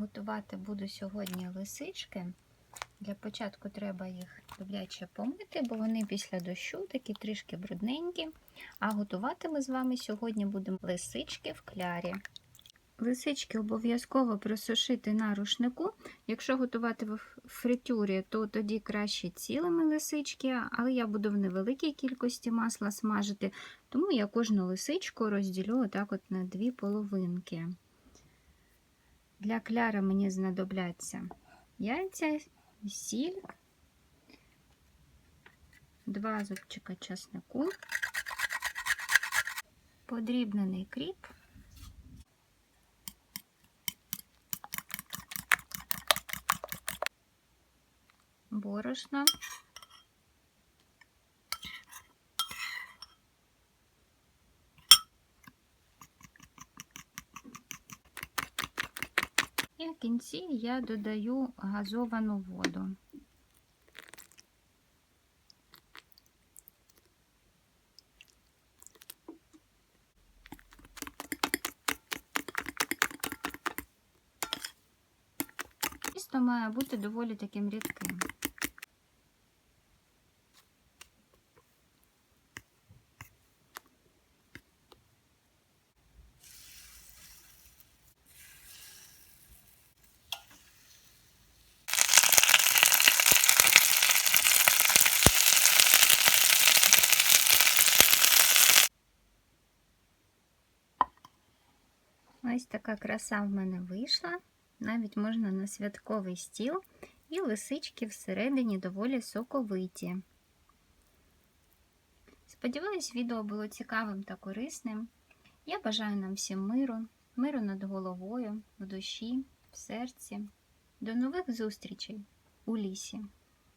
Готувати буду сьогодні лисички. Для початку треба їх добряче помити, бо вони після дощу такі трішки брудненькі. А готувати ми з вами сьогодні будемо лисички в клярі. Лисички обов'язково просушити на рушнику. Якщо готувати в фритюрі, то тоді краще цілими лисички, але я буду в невеликій кількості масла смажити, тому я кожну лисичку розділю отак от на дві половинки. Для кляра мені знадобляться яйця, сіль, два зубчика часнику, подрібнений кріп, борошно, і в кінці я додаю газовану воду. Тісто має бути доволі таким рідким. Ось така краса в мене вийшла. Навіть можна на святковий стіл, і лисички всередині доволі соковиті. Сподіваюсь, відео було цікавим та корисним. Я бажаю нам всім миру, миру над головою, в душі, в серці. До нових зустрічей у лісі!